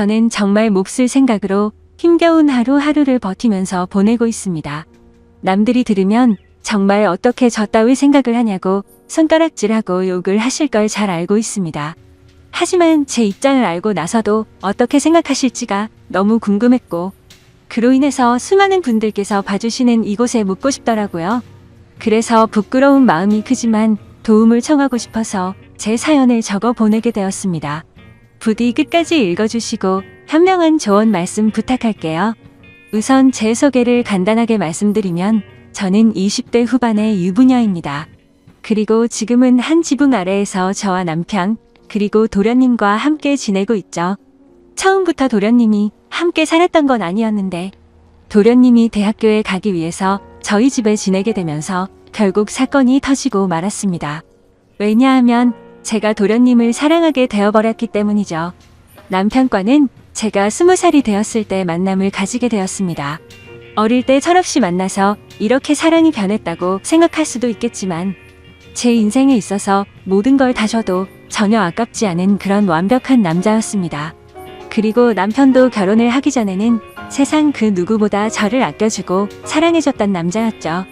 저는 정말 몹쓸 생각으로 힘겨운 하루하루를 버티면서 보내고 있습니다. 남들이 들으면 정말 어떻게 저 따위 생각을 하냐고 손가락질하고 욕을 하실 걸 잘 알고 있습니다. 하지만 제 입장을 알고 나서도 어떻게 생각하실지가 너무 궁금했고, 그로 인해서 수많은 분들께서 봐주시는 이곳에 묻고 싶더라고요. 그래서 부끄러운 마음이 크지만 도움을 청하고 싶어서 제 사연을 적어 보내게 되었습니다. 부디 끝까지 읽어주시고 현명한 조언 말씀 부탁할게요. 우선 제 소개를 간단하게 말씀드리면 저는 20대 후반의 유부녀입니다. 그리고 지금은 한 지붕 아래에서 저와 남편, 그리고 도련님과 함께 지내고 있죠. 처음부터 도련님이 함께 살았던 건 아니었는데, 도련님이 대학교에 가기 위해서 저희 집에 지내게 되면서 결국 사건이 터지고 말았습니다. 왜냐하면 제가 도련님을 사랑하게 되어버렸기 때문이죠. 남편과는 제가 스무 살이 되었을 때 만남을 가지게 되었습니다. 어릴 때 철없이 만나서 이렇게 사랑이 변했다고 생각할 수도 있겠지만 제 인생에 있어서 모든 걸 다 줘도 전혀 아깝지 않은 그런 완벽한 남자였습니다. 그리고 남편도 결혼을 하기 전에는 세상 그 누구보다 저를 아껴주고 사랑해줬던 남자였죠.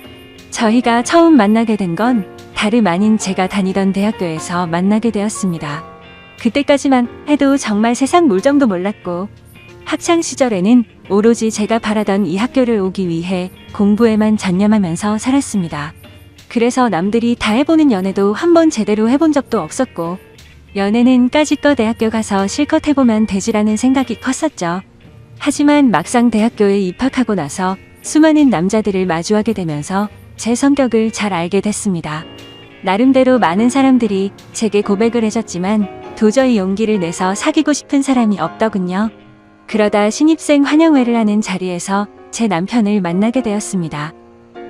저희가 처음 만나게 된건 다름 아닌 제가 다니던 대학교에서 만나게 되었습니다. 그때까지만 해도 정말 세상 물정도 몰랐고 학창 시절에는 오로지 제가 바라던 이 학교를 오기 위해 공부에만 전념하면서 살았습니다. 그래서 남들이 다 해보는 연애도 한 번 제대로 해본 적도 없었고 연애는 까짓거 대학교 가서 실컷 해보면 되지라는 생각이 컸었죠. 하지만 막상 대학교에 입학하고 나서 수많은 남자들을 마주하게 되면서 제 성격을 잘 알게 됐습니다. 나름대로 많은 사람들이 제게 고백을 해줬지만 도저히 용기를 내서 사귀고 싶은 사람이 없더군요. 그러다 신입생 환영회를 하는 자리에서 제 남편을 만나게 되었습니다.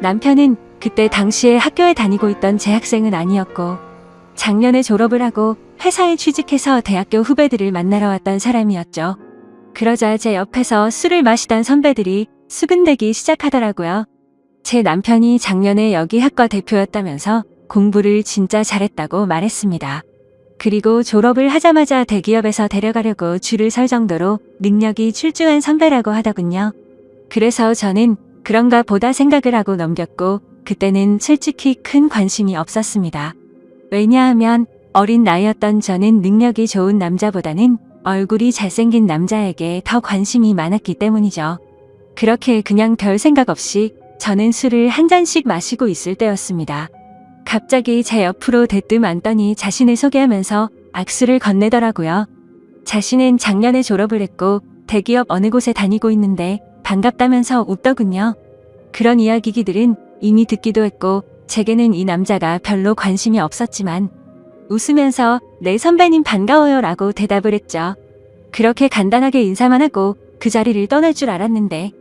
남편은 그때 당시에 학교에 다니고 있던 재학생은 아니었고 작년에 졸업을 하고 회사에 취직해서 대학교 후배들을 만나러 왔던 사람이었죠. 그러자 제 옆에서 술을 마시던 선배들이 수근대기 시작하더라고요. 제 남편이 작년에 여기 학과 대표였다면서 공부를 진짜 잘했다고 말했습니다. 그리고 졸업을 하자마자 대기업에서 데려가려고 줄을 설 정도로 능력이 출중한 선배라고 하더군요. 그래서 저는 그런가 보다 생각을 하고 넘겼고 그때는 솔직히 큰 관심이 없었습니다. 왜냐하면 어린 나이였던 저는 능력이 좋은 남자보다는 얼굴이 잘생긴 남자에게 더 관심이 많았기 때문이죠. 그렇게 그냥 별 생각 없이 저는 술을 한 잔씩 마시고 있을 때였습니다. 갑자기 제 옆으로 대뜸 앉더니 자신을 소개하면서 악수를 건네더라고요. 자신은 작년에 졸업을 했고 대기업 어느 곳에 다니고 있는데 반갑다면서 웃더군요. 그런 이야기기들은 이미 듣기도 했고 제게는 이 남자가 별로 관심이 없었지만 웃으면서 네 선배님 반가워요 라고 대답을 했죠. 그렇게 간단하게 인사만 하고 그 자리를 떠날 줄 알았는데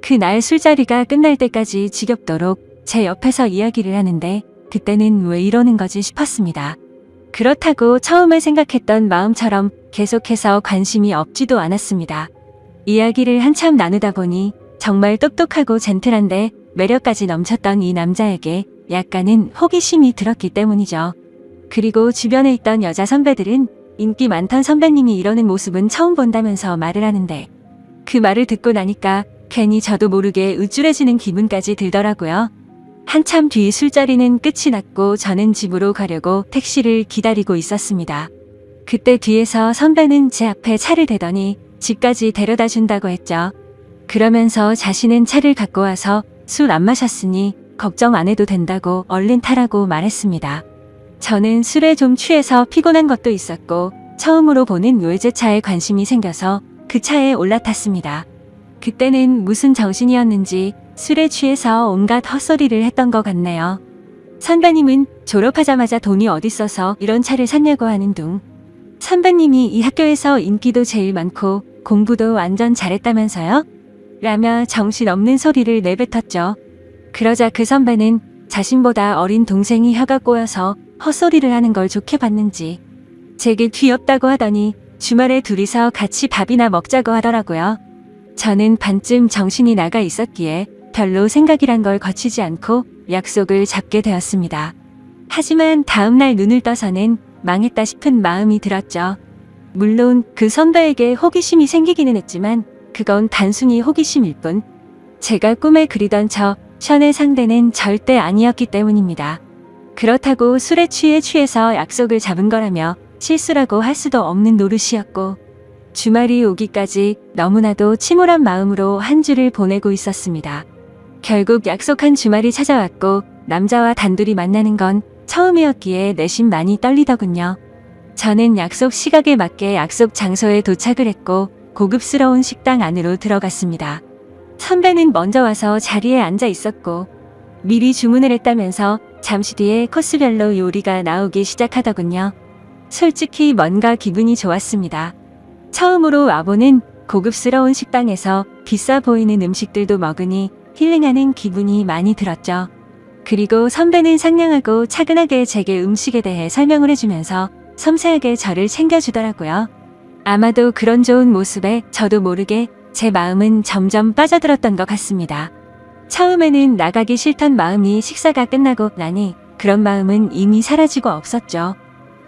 그날 술자리가 끝날 때까지 지겹도록 제 옆에서 이야기를 하는데 그때는 왜 이러는 거지 싶었습니다. 그렇다고 처음에 생각했던 마음처럼 계속해서 관심이 없지도 않았습니다. 이야기를 한참 나누다 보니 정말 똑똑하고 젠틀한데 매력까지 넘쳤던 이 남자에게 약간은 호기심이 들었기 때문이죠. 그리고 주변에 있던 여자 선배들은 인기 많던 선배님이 이러는 모습은 처음 본다면서 말을 하는데 그 말을 듣고 나니까 괜히 저도 모르게 우쭐해지는 기분까지 들더라고요. 한참 뒤 술자리는 끝이 났고 저는 집으로 가려고 택시를 기다리고 있었습니다. 그때 뒤에서 선배는 제 앞에 차를 대더니 집까지 데려다 준다고 했죠. 그러면서 자신은 차를 갖고 와서 술 안 마셨으니 걱정 안 해도 된다고 얼른 타라고 말했습니다. 저는 술에 좀 취해서 피곤한 것도 있었고 처음으로 보는 외제차에 관심이 생겨서 그 차에 올라탔습니다. 그때는 무슨 정신이었는지 술에 취해서 온갖 헛소리를 했던 것 같네요. 선배님은 졸업하자마자 돈이 어딨어서 이런 차를 샀냐고 하는 둥. 선배님이 이 학교에서 인기도 제일 많고 공부도 완전 잘했다면서요? 라며 정신없는 소리를 내뱉었죠. 그러자 그 선배는 자신보다 어린 동생이 혀가 꼬여서 헛소리를 하는 걸 좋게 봤는지 제게 귀엽다고 하더니 주말에 둘이서 같이 밥이나 먹자고 하더라고요. 저는 반쯤 정신이 나가 있었기에 별로 생각이란 걸 거치지 않고 약속을 잡게 되었습니다. 하지만 다음날 눈을 떠서는 망했다 싶은 마음이 들었죠. 물론 그 선배에게 호기심이 생기기는 했지만 그건 단순히 호기심일 뿐. 제가 꿈에 그리던 저 션의 상대는 절대 아니었기 때문입니다. 그렇다고 술에 취해 취해서 약속을 잡은 거라며 실수라고 할 수도 없는 노릇이었고 주말이 오기까지 너무나도 침울한 마음으로 한 주를 보내고 있었습니다. 결국 약속한 주말이 찾아왔고 남자와 단둘이 만나는 건 처음이었기에 내심 많이 떨리더군요. 저는 약속 시각에 맞게 약속 장소에 도착을 했고 고급스러운 식당 안으로 들어갔습니다. 선배는 먼저 와서 자리에 앉아 있었고 미리 주문을 했다면서 잠시 뒤에 코스별로 요리가 나오기 시작하더군요. 솔직히 뭔가 기분이 좋았습니다. 처음으로 와보는 고급스러운 식당에서 비싸 보이는 음식들도 먹으니 힐링하는 기분이 많이 들었죠. 그리고 선배는 상냥하고 차근하게 제게 음식에 대해 설명을 해주면서 섬세하게 저를 챙겨주더라고요. 아마도 그런 좋은 모습에 저도 모르게 제 마음은 점점 빠져들었던 것 같습니다. 처음에는 나가기 싫던 마음이 식사가 끝나고 나니 그런 마음은 이미 사라지고 없었죠.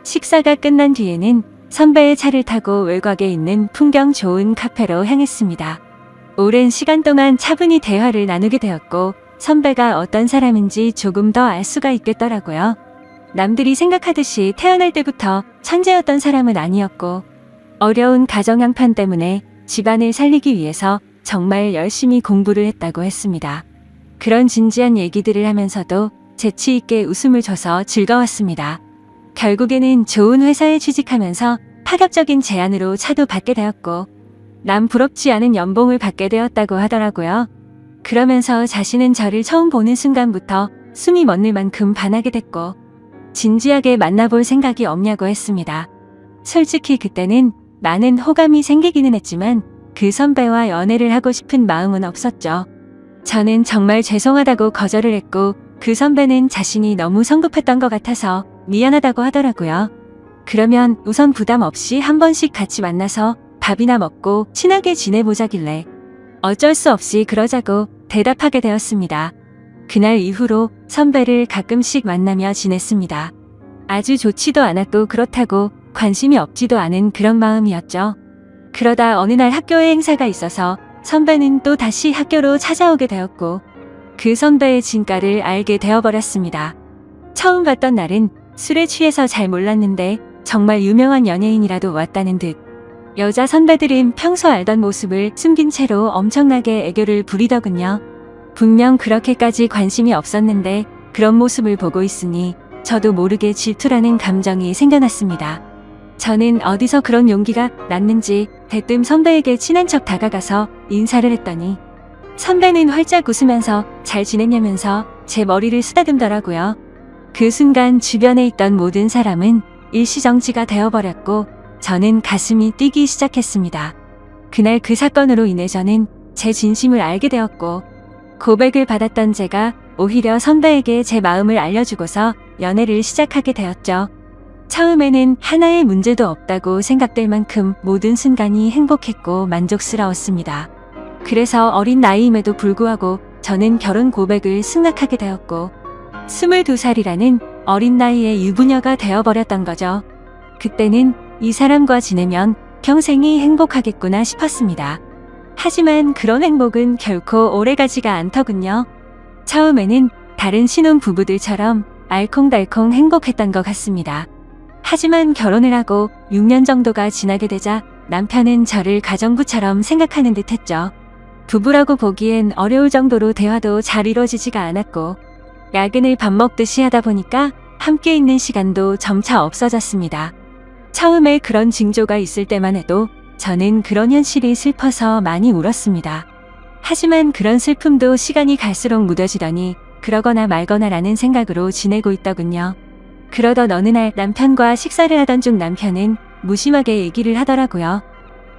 식사가 끝난 뒤에는 선배의 차를 타고 외곽에 있는 풍경 좋은 카페로 향했습니다. 오랜 시간 동안 차분히 대화를 나누게 되었고 선배가 어떤 사람인지 조금 더 알 수가 있겠더라고요. 남들이 생각하듯이 태어날 때부터 천재였던 사람은 아니었고 어려운 가정 형편 때문에 집안을 살리기 위해서 정말 열심히 공부를 했다고 했습니다. 그런 진지한 얘기들을 하면서도 재치 있게 웃음을 줘서 즐거웠습니다. 결국에는 좋은 회사에 취직하면서 파격적인 제안으로 차도 받게 되었고 남 부럽지 않은 연봉을 받게 되었다고 하더라고요. 그러면서 자신은 저를 처음 보는 순간부터 숨이 멎을 만큼 반하게 됐고 진지하게 만나볼 생각이 없냐고 했습니다. 솔직히 그때는 많은 호감이 생기기는 했지만 그 선배와 연애를 하고 싶은 마음은 없었죠. 저는 정말 죄송하다고 거절을 했고 그 선배는 자신이 너무 성급했던 것 같아서 미안하다고 하더라고요. 그러면 우선 부담 없이 한 번씩 같이 만나서 밥이나 먹고 친하게 지내보자길래 어쩔 수 없이 그러자고 대답하게 되었습니다. 그날 이후로 선배를 가끔씩 만나며 지냈습니다. 아주 좋지도 않았고 그렇다고 관심이 없지도 않은 그런 마음이었죠. 그러다 어느 날 학교에 행사가 있어서 선배는 또 다시 학교로 찾아오게 되었고 그 선배의 진가를 알게 되어버렸습니다. 처음 봤던 날은 술에 취해서 잘 몰랐는데 정말 유명한 연예인이라도 왔다는 듯 여자 선배들은 평소 알던 모습을 숨긴 채로 엄청나게 애교를 부리더군요. 분명 그렇게까지 관심이 없었는데 그런 모습을 보고 있으니 저도 모르게 질투라는 감정이 생겨났습니다. 저는 어디서 그런 용기가 났는지 대뜸 선배에게 친한 척 다가가서 인사를 했더니 선배는 활짝 웃으면서 잘 지냈냐면서 제 머리를 쓰다듬더라고요. 그 순간 주변에 있던 모든 사람은 일시정지가 되어버렸고 저는 가슴이 뛰기 시작했습니다. 그날 그 사건으로 인해 저는 제 진심을 알게 되었고 고백을 받았던 제가 오히려 선배에게 제 마음을 알려주고서 연애를 시작하게 되었죠. 처음에는 하나의 문제도 없다고 생각될 만큼 모든 순간이 행복했고 만족스러웠습니다. 그래서 어린 나이임에도 불구하고 저는 결혼 고백을 승낙하게 되었고 22살이라는 어린 나이에 유부녀가 되어버렸던 거죠. 그때는 이 사람과 지내면 평생이 행복하겠구나 싶었습니다. 하지만 그런 행복은 결코 오래가지가 않더군요. 처음에는 다른 신혼 부부들처럼 알콩달콩 행복했던 것 같습니다. 하지만 결혼을 하고 6년 정도가 지나게 되자 남편은 저를 가정부처럼 생각하는 듯 했죠. 부부라고 보기엔 어려울 정도로 대화도 잘 이루어지지가 않았고, 야근을 밥 먹듯이 하다 보니까 함께 있는 시간도 점차 없어졌습니다. 처음에 그런 징조가 있을 때만 해도 저는 그런 현실이 슬퍼서 많이 울었습니다. 하지만 그런 슬픔도 시간이 갈수록 무뎌지더니 그러거나 말거나라는 생각으로 지내고 있더군요. 그러던 어느 날 남편과 식사를 하던 중 남편은 무심하게 얘기를 하더라고요.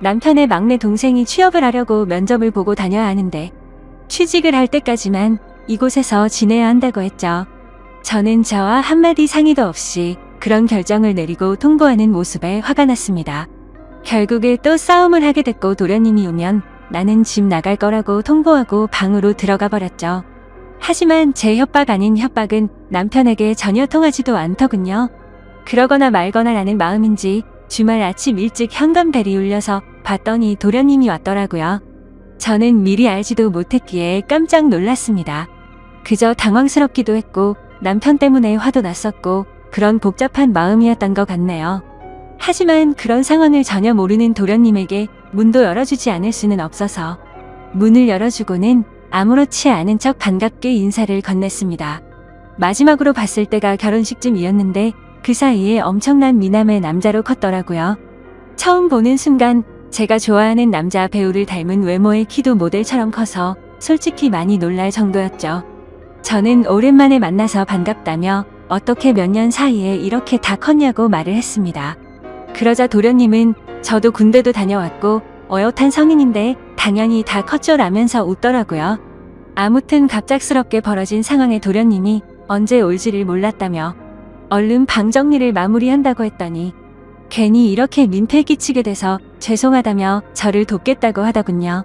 남편의 막내 동생이 취업을 하려고 면접을 보고 다녀야 하는데 취직을 할 때까지만 이곳에서 지내야 한다고 했죠. 저는 저와 한마디 상의도 없이 그런 결정을 내리고 통보하는 모습에 화가 났습니다. 결국에 또 싸움을 하게 됐고 도련님이 오면 나는 집 나갈 거라고 통보하고 방으로 들어가 버렸죠. 하지만 제 협박 아닌 협박은 남편에게 전혀 통하지도 않더군요. 그러거나 말거나 라는 마음인지 주말 아침 일찍 현관벨이 울려서 봤더니 도련님이 왔더라고요. 저는 미리 알지도 못했기에 깜짝 놀랐습니다. 그저 당황스럽기도 했고 남편 때문에 화도 났었고 그런 복잡한 마음이었던 것 같네요. 하지만 그런 상황을 전혀 모르는 도련님에게 문도 열어주지 않을 수는 없어서 문을 열어주고는 아무렇지 않은 척 반갑게 인사를 건넸습니다. 마지막으로 봤을 때가 결혼식쯤이었는데 그 사이에 엄청난 미남의 남자로 컸더라고요. 처음 보는 순간 제가 좋아하는 남자 배우를 닮은 외모의 키도 모델처럼 커서 솔직히 많이 놀랄 정도였죠. 저는 오랜만에 만나서 반갑다며 어떻게 몇 년 사이에 이렇게 다 컸냐고 말을 했습니다. 그러자 도련님은 저도 군대도 다녀왔고 어엿한 성인인데 당연히 다 컸죠 라면서 웃더라고요. 아무튼 갑작스럽게 벌어진 상황에 도련님이 언제 올지를 몰랐다며 얼른 방 정리를 마무리한다고 했더니 괜히 이렇게 민폐 끼치게 돼서 죄송하다며 저를 돕겠다고 하더군요.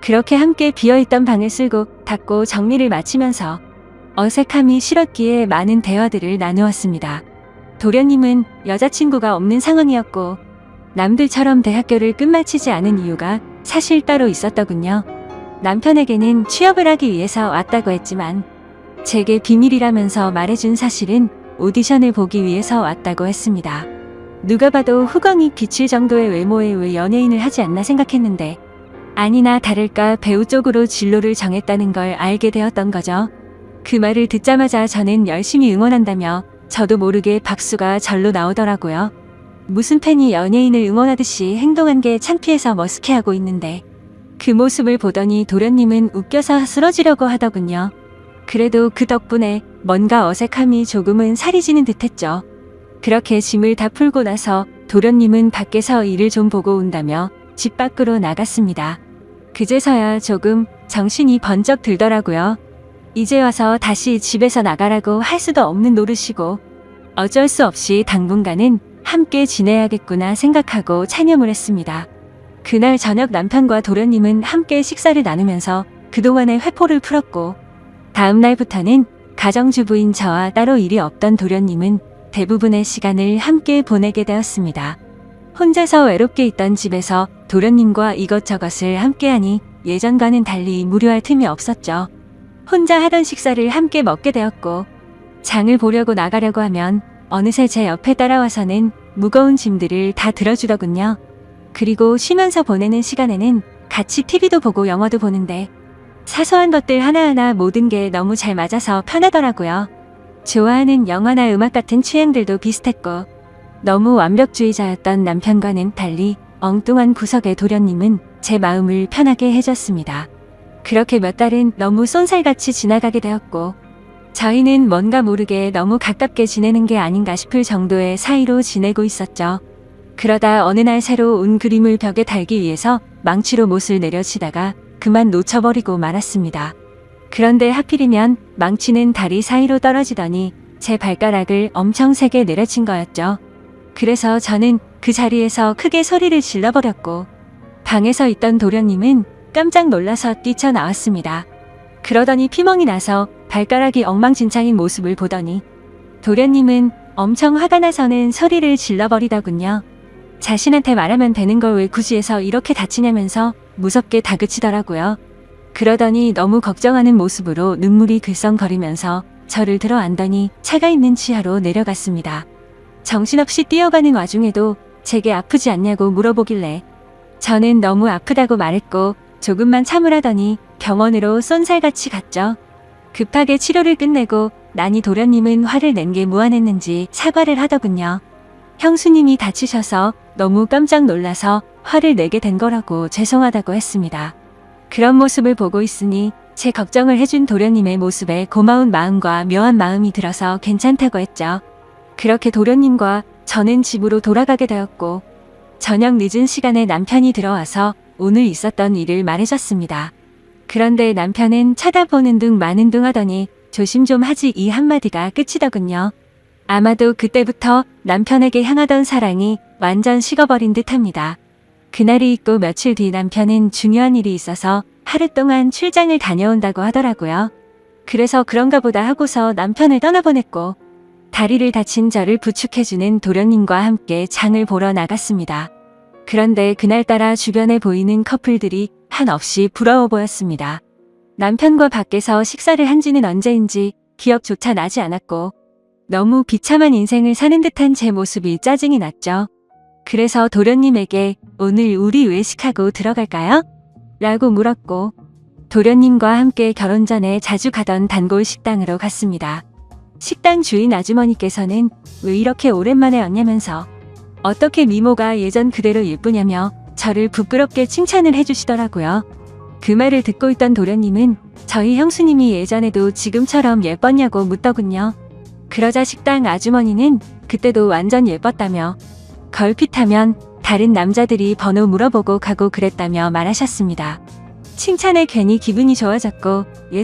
그렇게 함께 비어있던 방을 쓸고 닫고 정리를 마치면서 어색함이 싫었기에 많은 대화들을 나누었습니다. 도련님은 여자친구가 없는 상황이었고 남들처럼 대학교를 끝마치지 않은 이유가 사실 따로 있었더군요. 남편에게는 취업을 하기 위해서 왔다고 했지만 제게 비밀이라면서 말해준 사실은 오디션을 보기 위해서 왔다고 했습니다. 누가 봐도 후광이 비칠 정도의 외모에 왜 연예인을 하지 않나 생각했는데 아니나 다를까 배우 쪽으로 진로를 정했다는 걸 알게 되었던 거죠. 그 말을 듣자마자 저는 열심히 응원한다며 저도 모르게 박수가 절로 나오더라고요. 무슨 팬이 연예인을 응원하듯이 행동한 게 창피해서 머쓱해하고 있는데 그 모습을 보더니 도련님은 웃겨서 쓰러지려고 하더군요. 그래도 그 덕분에 뭔가 어색함이 조금은 살이 지는 듯했죠. 그렇게 짐을 다 풀고 나서 도련님은 밖에서 일을 좀 보고 온다며 집 밖으로 나갔습니다. 그제서야 조금 정신이 번쩍 들더라고요. 이제 와서 다시 집에서 나가라고 할 수도 없는 노릇이고 어쩔 수 없이 당분간은 함께 지내야겠구나 생각하고 체념을 했습니다. 그날 저녁 남편과 도련님은 함께 식사를 나누면서 그동안의 회포를 풀었고 다음 날부터는 가정주부인 저와 따로 일이 없던 도련님은 대부분의 시간을 함께 보내게 되었습니다. 혼자서 외롭게 있던 집에서 도련님과 이것저것을 함께하니 예전과는 달리 무료할 틈이 없었죠. 혼자 하던 식사를 함께 먹게 되었고 장을 보려고 나가려고 하면 어느새 제 옆에 따라와서는 무거운 짐들을 다 들어주더군요. 그리고 쉬면서 보내는 시간에는 같이 TV도 보고 영화도 보는데 사소한 것들 하나하나 모든 게 너무 잘 맞아서 편하더라고요. 좋아하는 영화나 음악 같은 취향들도 비슷했고 너무 완벽주의자였던 남편과는 달리 엉뚱한 구석의 도련님은 제 마음을 편하게 해줬습니다. 그렇게 몇 달은 너무 쏜살같이 지나가게 되었고 저희는 뭔가 모르게 너무 가깝게 지내는 게 아닌가 싶을 정도의 사이로 지내고 있었죠. 그러다 어느 날 새로 운 그림을 벽에 달기 위해서 망치로 못을 내려치다가 그만 놓쳐버리고 말았습니다. 그런데 하필이면 망치는 다리 사이로 떨어지더니 제 발가락을 엄청 세게 내려친 거였죠. 그래서 저는 그 자리에서 크게 소리를 질러버렸고 방에서 있던 도련님은 깜짝 놀라서 뛰쳐나왔습니다. 그러더니 피멍이 나서 발가락이 엉망진창인 모습을 보더니 도련님은 엄청 화가 나서는 소리를 질러버리더군요. 자신한테 말하면 되는 걸 왜 굳이 해서 이렇게 다치냐면서 무섭게 다그치더라고요. 그러더니 너무 걱정하는 모습으로 눈물이 글썽거리면서 저를 들어 안더니 차가 있는 지하로 내려갔습니다. 정신없이 뛰어가는 와중에도 제게 아프지 않냐고 물어보길래 저는 너무 아프다고 말했고 조금만 참으라더니 병원으로 쏜살같이 갔죠. 급하게 치료를 끝내고 나니 도련님은 화를 낸 게 무안했는지 사과를 하더군요. 형수님이 다치셔서 너무 깜짝 놀라서 화를 내게 된 거라고 죄송하다고 했습니다. 그런 모습을 보고 있으니 제 걱정을 해준 도련님의 모습에 고마운 마음과 묘한 마음이 들어서 괜찮다고 했죠. 그렇게 도련님과 저는 집으로 돌아가게 되었고 저녁 늦은 시간에 남편이 들어와서 오늘 있었던 일을 말해줬습니다. 그런데 남편은 쳐다보는 둥 마는 둥 하더니 조심 좀 하지 이 한마디가 끝이더군요. 아마도 그때부터 남편에게 향하던 사랑이 완전 식어버린 듯 합니다. 그날이 있고 며칠 뒤 남편은 중요한 일이 있어서 하루 동안 출장을 다녀온다고 하더라고요. 그래서 그런가 보다 하고서 남편을 떠나보냈고 다리를 다친 저를 부축해주는 도련님과 함께 장을 보러 나갔습니다. 그런데 그날따라 주변에 보이는 커플들이 한없이 부러워 보였습니다. 남편과 밖에서 식사를 한 지는 언제인지 기억조차 나지 않았고 너무 비참한 인생을 사는 듯한 제 모습이 짜증이 났죠. 그래서 도련님에게 오늘 우리 외식하고 들어갈까요? 라고 물었고 도련님과 함께 결혼 전에 자주 가던 단골 식당으로 갔습니다. 식당 주인 아주머니께서는 왜 이렇게 오랜만에 왔냐면서 어떻게 미모가 예전 그대로 예쁘냐며 저를 부끄럽게 칭찬을 해주시더라고요. 그 말을 듣고 있던 도련님은 저희 형수님이 예전에도 지금처럼 예뻤냐고 묻더군요. 그러자 식당 아주머니는 그때도 완전 예뻤다며 걸핏하면 다른 남자들이 번호 물어보고 가고 그랬다며 말하셨습니다. 칭찬에 괜히 기분이 좋아졌고 옛